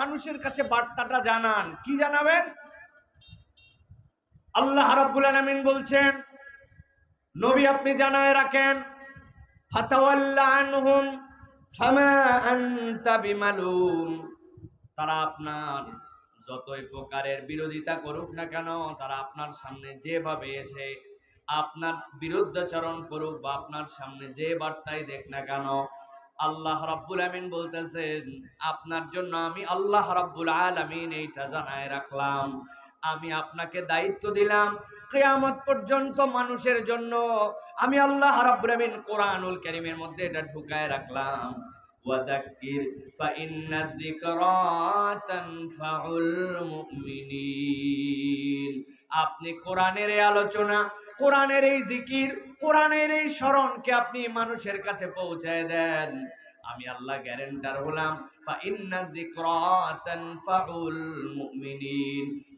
মানুষের কাছে বার্তাটা জানান। কি জানাবেন? আল্লাহ রাব্বুল আলামিন বলছেন, নবী আপনি জানায় রাখেন, ফাতাওয়াল্লা আনহুম ফামা আনতা বিমালুম। তারা আপনার যতই প্রকারের বিরোধিতা করুক না কেন, তারা আপনার সামনে যেভাবে এসে আপনার বিরুদ্ধাচরণ করুক বা আপনার সামনে যে বার্তাই দেখ না কেন আল্লাহ রাব্বুল আমিন বলতেছেন, আপনার জন্য আমি আল্লাহ রাব্বুল আলামিন এইটা জানায় রাখলাম। আমি আপনাকে দায়িত্ব দিলাম কেয়ামত পর্যন্ত মানুষের জন্য। আমি আল্লাহ রাব্বুল আমিন কোরআনুল কারীমের মধ্যে এটা ঢুকায় রাখলাম। ওয়াদাক্কির ফাইন্না যিকরা তানফাউল মুমিনিন আপনি কোরআনের এই আলোচনা, কোরআনের এই জিকির, কোরআনের এই স্মরণকে আপনি মানুষের কাছে পৌঁছায় দেন। আমি আল্লাহ গ্যারেন্টার হলাম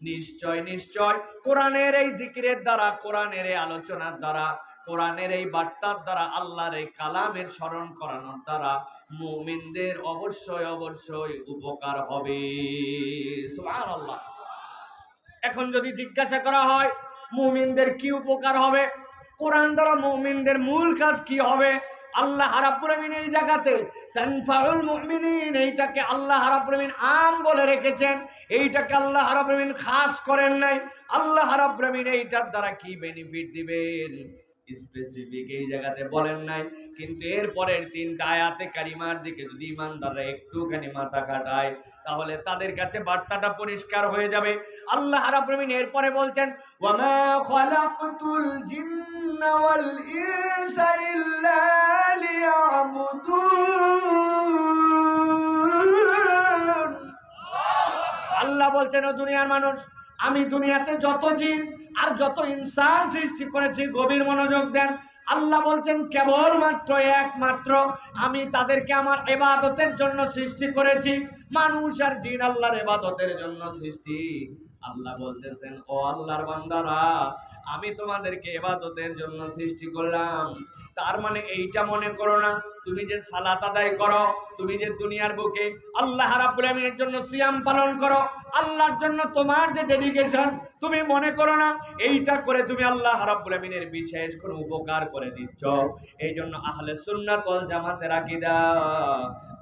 নিশ্চয় নিশ্চয়, কোরআনের এই জিকিরের দ্বারা, কোরআনের এই আলোচনার দ্বারা, কোরআনের এই বার্তার দ্বারা, আল্লাহর এই কালামের স্মরণ করানোর দ্বারা মুমিনদের অবশ্যই অবশ্যই উপকার হবে। এখন যদি জিজ্ঞাসা করা হয়, মুমিনদের কি উপকার হবে? কোরআন দ্বারা মুমিনদের মূল কাজ কি হবে? আল্লাহ রাব্বুল এই জায়গাতে তানফাউল মুমিনিন, এইটাকে আল্লাহ আমিন আম বলে রেখেছেন। এইটাকে আল্লাহ আমিন খাস করেন নাই। আল্লাহ আমিন এইটার দ্বারা কি বেনিফিট দিবেন? স্পেসিফিক এই জায়গাতে বলেন নাই। কিন্তু এর পরের তিনটা আয়াতে কারিমার দিকে যদি ইমানদাররা একটুখানি মাথা কাটায় তাহলে তাদের কাছে বার্তাটা পরিষ্কার হয়ে যাবে। আল্লাহ রাব্বুল এরপরে বলছেন, ওয়ামা খালাকতুল জিন্না ওয়াল ইনসা ইল্লা লিয়াবুদুন। আল্লাহ বলছেন, ও দুনিয়ার মানুষ, আমি দুনিয়াতে যত জিন আর যত ইনসান সৃষ্টি করেছি গভীর মনোযোগ দেন, আল্লাহ বলছেন, কেবলমাত্র একমাত্র আমি তাদেরকে আমার এবাদতের জন্য সৃষ্টি করেছি। মানুষ আর জিন আল্লাহর এবাদতের জন্য সৃষ্টি। আল্লাহ বলতেছেন, ও আল্লাহর বান্দারা, আমি তোমাদেরকে এবাদতের জন্য সৃষ্টি করলাম। তার মানে এইটা মনে করো না তুমি যে সালাত আদায় করো, তুমি যে দুনিয়ার বুকে আল্লাহ রাব্বুল আমিনের জন্য সিয়াম পালন করো, আল্লাহর জন্য তোমার যে ডেডিকেশন তুমি মনে করো না, এইটা করে তুমি আল্লাহ রাব্বুল আমিনের বিশেষ কোনো উপকার করে দিচ্ছ। এই জন্য আহলে সুন্নাত ওয়াল জামাতের আকীদা,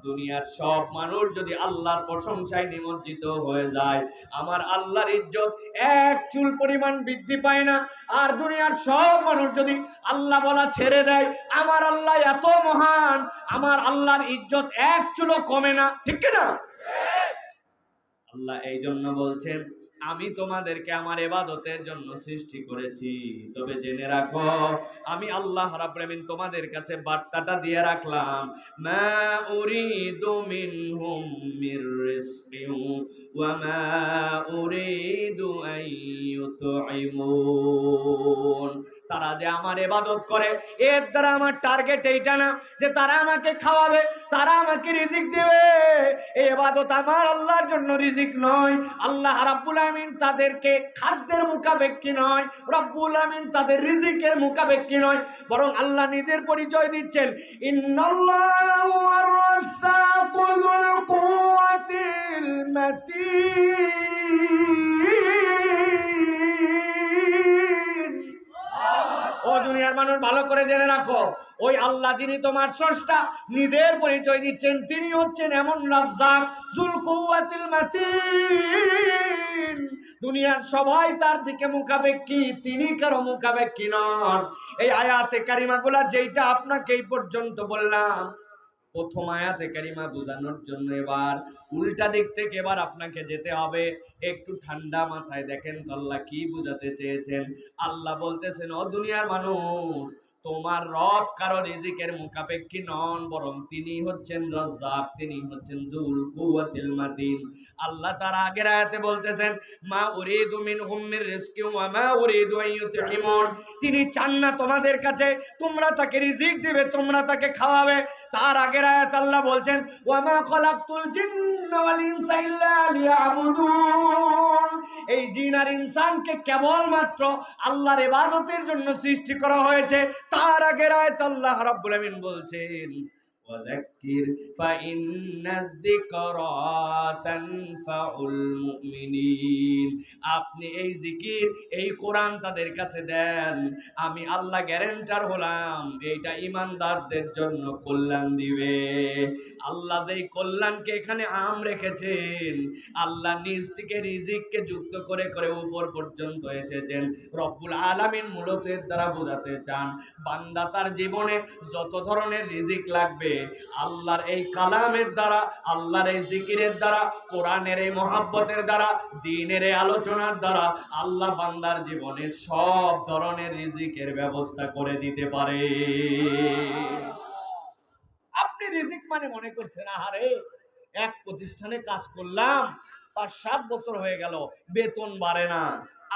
দুনিয়ার সব মানুষ যদি আল্লাহর প্রশংসায় নিমজ্জিত হয়ে যায়, আমার আল্লাহর ইজ্জত এক চুল পরিমাণ বৃদ্ধি পায় না, আর দুনিয়ার সব মানুষ যদি আল্লাহ বলা ছেড়ে দেয়, আমার আল্লাহ এত মহান। আমার আল্লাহর ইজ্জত এক চুলও কমে না, ঠিক না? আল্লাহ এই জন্য বলছেন, আমি তোমাদেরকে আমার এবাদতের জন্য সৃষ্টি করেছি। তবে জেনে রাখো, আমি আল্লাহ রাব্বুল আমিন তোমাদের কাছে বার্তাটা দিয়ে রাখলাম। মা উরিদু মিনহুম মির রিজকিন ওয়া মা উরিদু আন তারা যে আমার এবাদত করে, এর দ্বারা আমার টার্গেট এইটা না যে তারা আমাকে খাওয়াবে, তারা আমাকে রিজিক দেবে। এবাদত আমার আল্লাহর জন্য রিজিক নয়। আল্লাহ রাব্বুল আমিন তাদেরকে খাদ্যের মুখাপেক্ষী নয়, রব্বুল আমিন তাদের রিজিকের মুখাপেক্ষী নয়, বরং আল্লাহ নিজের পরিচয় দিচ্ছেন, ইন্নাল্লাহু মানুষ ভালো করে জেনে রাখো। ওই আল্লাহ যিনি তোমার স্রষ্টা, নিজের পরিচয় দিচ্ছেন, তিনি হচ্ছেন এমন রাজ্জাক জুল কুওয়াতিল মাতিন। দুনিয়ার সবাই তার দিকে মুখাপেক্ষি, তিনি কারও মুখাপেক্ষি নন। এই আয়াতে কারিমাগুলা যেইটা আপনাকে এই পর্যন্ত বললাম প্রথম আয়াতে কারিমা বোঝানোর জন্য এবার উল্টা দিক থেকে এবার আপনাকে যেতে হবে। একটু ঠান্ডা মাথায় দেখেন তল্লা কি বুঝাতে চেয়েছেন? আল্লাহ বলতেছেন, ও দুনিয়ার মানুষ তোমার রব কারও রিজিকের মুখাপেক্ষী নন, বরং তিনি হচ্ছেন রাজ্জাক, তিনি হচ্ছেন জুল কুওয়াতিল মাতিন। আল্লাহ তার আগের আয়াতে বলতেছেন, মা উরিদু মিনহুম মির রিজকি ওয়া মা উরিদু আন ইউতঈমুন তিনি চান না তোমাদের কাছে, তোমরা তাকে রিজিক দিবে, তোমরা তাকে খাওয়াবে। তার আগের আয়াত আল্লাহ বলছেন, ওয়া মা খালাকতুল জিন্না ওয়াল ইনসা ইল্লা লিয়াবুদুন। এই জিন আর ইনসানকে কেবলমাত্র আল্লাহর ইবাদতের জন্য সৃষ্টি করা হয়েছে। তার আগের আয়াত আল্লাহ রাব্বুল আমিন বলছেন وذكر فإن الذكرى تنفع المؤمنين আপনি এই জিকির এই কোরআন তাদের কাছে দেন আমি আল্লাহ গ্যারেন্টার হলাম এইটা ইমানদারদের জন্য কল্যাণ দিবে আল্লাহ যেই কল্যাণকে এখানে আম রেখেছেন আল্লাহ নিজ থেকে রিজিককে যুক্ত করে করে উপর পর্যন্ত এসেছেন রব্বুল আলামিন মূলত এর দ্বারা বোঝাতে চান বান্দা তার জীবনে যত ধরনের রিজিক লাগবে আল্লাহর এই কালামের দ্বারা, আল্লাহর এই জিকিরের দ্বারা, কোরআনের এই মহাব্বতের দ্বারা, দিনের এই আলোচনার দ্বারা আল্লাহ বান্দার জীবনে সব ধরনের রিজিকের ব্যবস্থা করে দিতে পারে। আপনি রিজিক মানে মনে করছেন, আহারে, এক প্রতিষ্ঠানে কাজ করলাম, পাঁচ সাত বছর হয়ে গেল, বেতন বাড়ে না।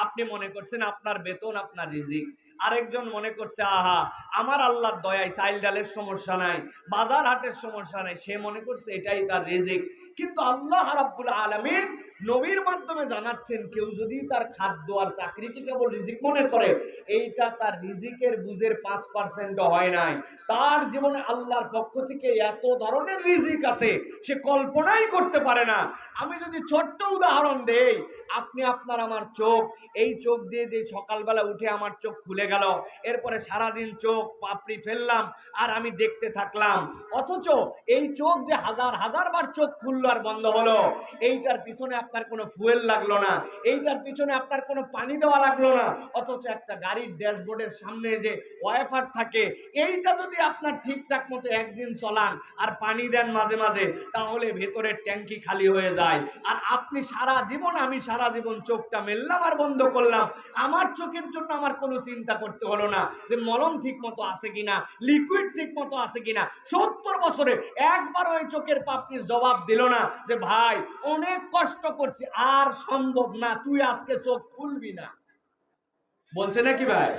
আপনি মনে করছেন আপনার বেতন, আপনার রিজিক। আরেকজন মনে করছে, আহা, আমার আল্লাহর দয়ায় চাইল ডালের সমস্যা নাই বাজার হাটের সমস্যা নাই। সে মনে করছে, এটাই তার রিজিক। কিন্তু আল্লাহ রাব্বুল আলামিন নবীর মাধ্যমে জানাচ্ছেন, কেউ যদি তার খাদ্য আর চাকরিকে কেবল রিজিক মনে করে, এইটা তার রিজিকের বুঝের পাঁচ পার্সেন্ট হয় নাই। তার জীবনে আল্লাহর পক্ষ থেকে এত ধরনের রিজিক আছে, সে কল্পনাই করতে পারে না। আমি যদি ছোট্ট উদাহরণ দেই, আপনি আপনার আমার চোখ, এই চোখ দিয়ে যে সকালবেলা উঠে আমার চোখ খুলে গেল, এরপরে সারাদিন চোখ পাপড়ি ফেললাম, আর আমি দেখতে থাকলাম, অথচ এই চোখ যে হাজার হাজার বার চোখ খুললো আর বন্ধ হলো। এইটার পিছনে আপনার কোনো ফুয়েল লাগল না। এইটার পিছনে আপনার কোনো পানি দেওয়া লাগল না। অথচ একটা গাড়ির ড্যাশবোর্ডের সামনে যে ওয়াইফার থাকে, এইটা যদি আপনার ঠিকঠাক মতো একদিন চলান আর পানি দেন মাঝে মাঝে, তাহলে ভেতরের ট্যাঙ্কি খালি হয়ে যায়। আর আপনি সারা জীবন, আমি সারা জীবন চোখটা মেললাম আর বন্ধ করলাম। আমার চোখের জন্য আমার কোনো চিন্তা করতে হলো না যে মলম ঠিক মতো আছে কিনা লিকুইড ঠিক মতো আছে কিনা। সত্তর বছরে একবার ওই চোখের পাপনি জবাব দিল না। যে, ভাই, অনেক কষ্ট করছি, আর সম্ভব না, তুই আজকে চোখ খুলবি না। বলছে নাকি ভাই?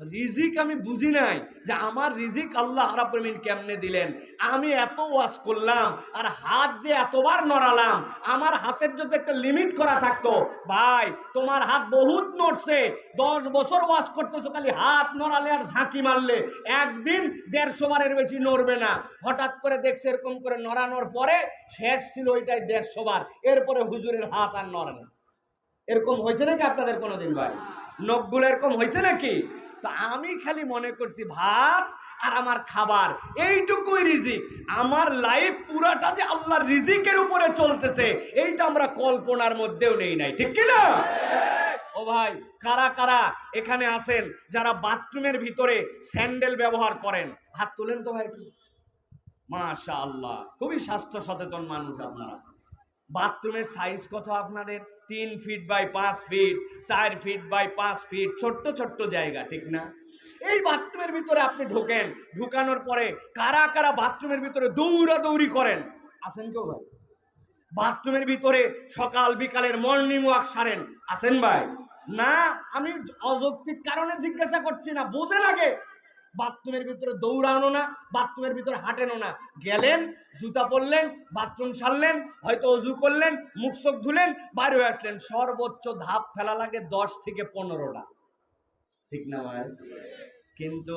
রিজিক আমি বুঝি নাই যে আমার রিজিক আল্লাহ রাব্বুল কেমনে দিলেন? আমি এত ওয়াজ করলাম, আর হাত যে এতবার নড়ালাম, আমার হাতের যদি একটা লিমিট করা থাকতো, ভাই, তোমার হাত বহুত নড়ছে, দশ বছর ওয়াজ করতেছো, খালি হাত নড়ালে আর ঝাঁকি মারলে, একদিন দেড়শো বারের বেশি নড়বে না। হঠাৎ করে দেখছে এরকম করে নড়ানোর পরে শেষ ছিল ওইটাই দেড়শো বার, এরপরে হুজুরের হাত আর নড়ে এরকম হয়েছে নাকি আপনাদের কোনোদিন ভাই? নখগুলো এরকম হয়েছে নাকি? তা আমি খালি মনে করছি ভাত আর আমার খাবার। এইটুকুই রিজিক। আমার লাইফ পুরাটা যে আল্লাহর রিজিকের উপরে চলতেছে, এইটা আমরা কল্পনার মধ্যেও নেই নাই। ঠিক কি না? ও ভাই, কারা কারা এখানে আসেন যারা বাথরুমের ভিতরে স্যান্ডেল ব্যবহার করেন? হাত তোলেন তো ভাই একটু। মাশা আল্লাহ খুবই স্বাস্থ্য সচেতন মানুষ আপনারা। বাথরুমের সাইজ কত আপনাদের? তিন ফিট বাই পাঁচ ফিট চার ফিট বাই পাঁচ ফিট ছোট্ট ছোট্ট জায়গা, ঠিক না? এই বাথরুমের ভিতরে আপনি ঢোকেন, ঢুকানোর পরে কারা কারা বাথরুমের ভিতরে দৌড়াদৌড়ি করেন? আসেন কেউ ভাই? বাথরুমের ভিতরে সকাল বিকালের মর্নিং ওয়াক সারেন। আসেন ভাই? না, আমি অযৌক্তিক কারণে জিজ্ঞাসা করছি না, বোঝেন আগে। বাথরুমের ভিতরে দৌড়ানো না, বাথরুমের ভিতরে হাঁটেনো না। গেলেন, জুতা পরলেন, বাথরুম সারলেন, হয়তো অজু করলেন, মুখ চোখ ধুলেন, বাইরে আসলেন। সর্বোচ্চ ধাপ ফেলা লাগে দশ থেকে পনেরোটা। ঠিক না ভাই কিন্তু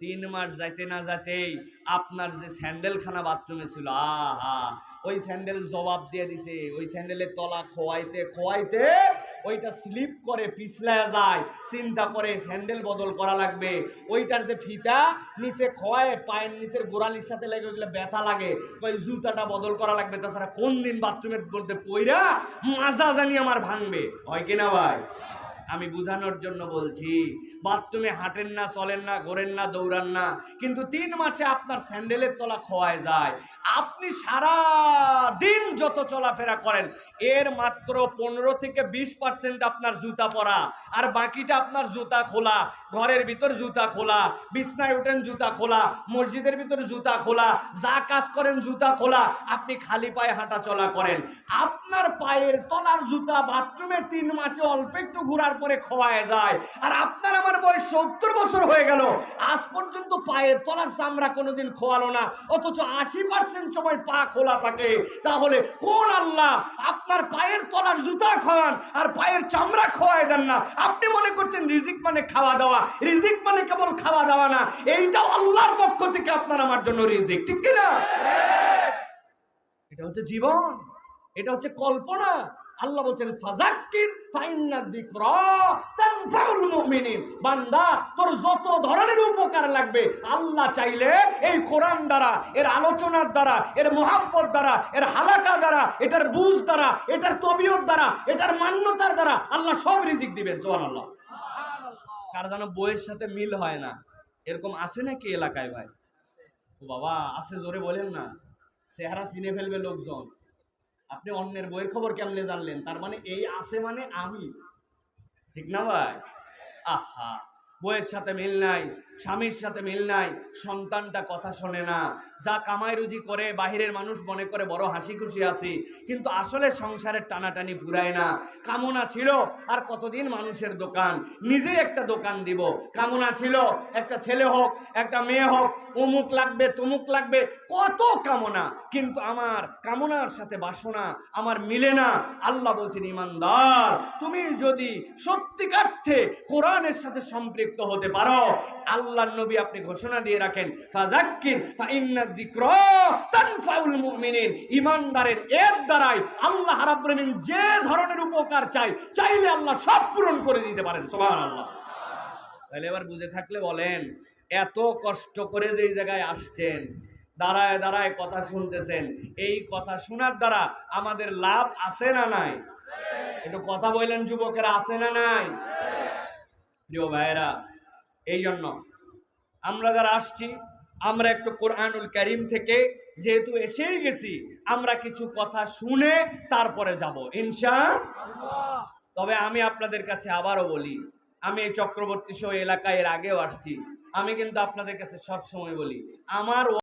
তিন মাস যাইতে না যাইতেই আপনার যে স্যান্ডেলখানা বাথরুমে ছিল, আহা, ওই স্যান্ডেল জবাব দিয়ে দিছে। ওই স্যান্ডেলের তলা খোয়াইতে খোয়াইতে ওইটা স্লিপ করে পিছলা যায়, চিন্তা করে স্যান্ডেল বদল করা লাগবে। ওইটার যে ফিতা, নিচে খয় পায়ের নিচের গোড়ালির সাথে লাগে ওইগুলো ব্যথা লাগে। ওই জুতাটা বদল করা লাগবে, তাছাড়া কোন দিন বাথরুমের মধ্যে পইরা মাজা জানি আমার ভাঙবে। হয় কিনা ভাই? আমি বুঝানোর জন্য বলছি, বাথরুমে হাঁটেন না, চলেন না, ঘোরেন না, দৌড়ান না, কিন্তু তিন মাসে আপনার স্যান্ডেলের তলা খোয়ায় যায়। আপনি সারা দিন যত চলাফেরা করেন, এর মাত্র পনেরো থেকে বিশ পার্সেন্ট আপনার জুতা পরা, আর বাকিটা আপনার জুতা খোলা, ঘরের ভিতর জুতা খোলা, বিছনায় উঠেন জুতা খোলা, মসজিদের ভিতরে জুতা খোলা, যা কাজ করেন জুতা খোলা, আপনি খালি পায়ে হাঁটা চলা করেন। আপনার পায়ের তলার জুতা বাথরুমে তিন মাসে অল্প একটু ঘোরার পরে খোয়ায় যায়। আর আপনার আমার বয়স সত্তর বছর হয়ে গেল। আজ পর্যন্ত পায়ের তলার চামড়া কোনোদিন খোয়ালো না। অথচ আশি পার্সেন্ট সময় পা খোলা থাকে। তাহলে কোন আল্লাহ আপনার পায়ের তলার জুতা খাওয়ান আর পায়ের চামড়া খোয়াই দেন না? আপনি মনে করছেন রিজিক মানে খাওয়া দাওয়া? রিজিক মানে কেবল খাওয়া দাওয়া না। এইটাও আল্লাহর পক্ষ থেকে আপনার আমার জন্য রিজিক। ঠিক কিনা? এটা হচ্ছে জীবন। এটা হচ্ছে কল্পনা। আল্লাহ বলছেন ফাজাক্কির ফাইন্না যিকরা তানফাউল মুমিনিন। বান্দা তোর যত ধরনের উপকার লাগবে আল্লাহ চাইলে এই কোরআন দ্বারা এর আলোচনার দ্বারা এর মোহাব্বত দ্বারা এর হালাকা দ্বারা এটার বুঝ দ্বারা এটার তবিয়ত দ্বারা এটার মান্যতার দ্বারা আল্লাহ সব রিজিক দিবেন সুবহানাল্লাহ। কার যেন বইয়ের সাথে মিল হয় না? এরকম আছে নাকি এলাকায় ভাই? ও বাবা আছে জোরে বলেন না। চেহারা চিনে ফেলবে লোকজন। আপনি অন্যের বইয়ের খবর কেমনে জানলেন? তার মানে এই আছে মানে আমি। ঠিক না ভাই? আহা, বইয়ের সাথে মিল নাই। স্বামীর সাথে মিল নাই, সন্তানটা কথা শোনে না। যা কামাই রুজি করে, বাহিরের মানুষ মনে করে বড় হাসি খুশি আছি, কিন্তু আসলে সংসারের টানাটানি ফুরায় না। কামনা ছিল, আর কতদিন মানুষের দোকান? নিজে একটা দোকান দিব। কামনা ছিল, একটা ছেলে হোক, একটা মেয়ে হোক অমুক লাগবে, তমুক লাগবে, কত কামনা। কিন্তু আমার কামনার সাথে বাসনা, আমার মিলে না। আল্লাহ বলছেন, ইমানদার, তুমি যদি সত্যিকার্থে কোরআনের সাথে সম্পৃক্ত হতে পারো আল্লাহর নবী আপনি ঘোষণা দিয়ে রাখেন ফাজাক্কির ফাইন্না তানফাউল মুমিনিন। ইমানদারের এর দ্বারাই আল্লাহ রাব্বুল যে ধরনের উপকার চাই চাইলে আল্লাহ সব পূরণ করে দিতে পারেন, সুবহানাল্লাহ। তাহলে এবার বুঝে থাকলে বলেন, এত কষ্ট করে যেই জায়গায় আসছেন, দাঁড়ায় দাঁড়ায় কথা শুনতেছেন, এই কথা শোনার দ্বারা আমাদের লাভ আছে না নাই? একটু কথা বললেন যুবকেরা, আছে না নাই? প্রিয় ভাইয়েরা এই জন্য আমরা যারা আসছি, আমরা একটু কোরআনুল করিম থেকে যেহেতু এসেই গেছি, আমরা কিছু কথা শুনে তারপরে যাব ইনশা তবে আমি আপনাদের কাছে আবারও বলি, আমি এই চক্রবর্তী সহ এলাকায় এর আগেও আসছি, আমি কিন্তু আপনাদের কাছে সবসময় বলি, আমার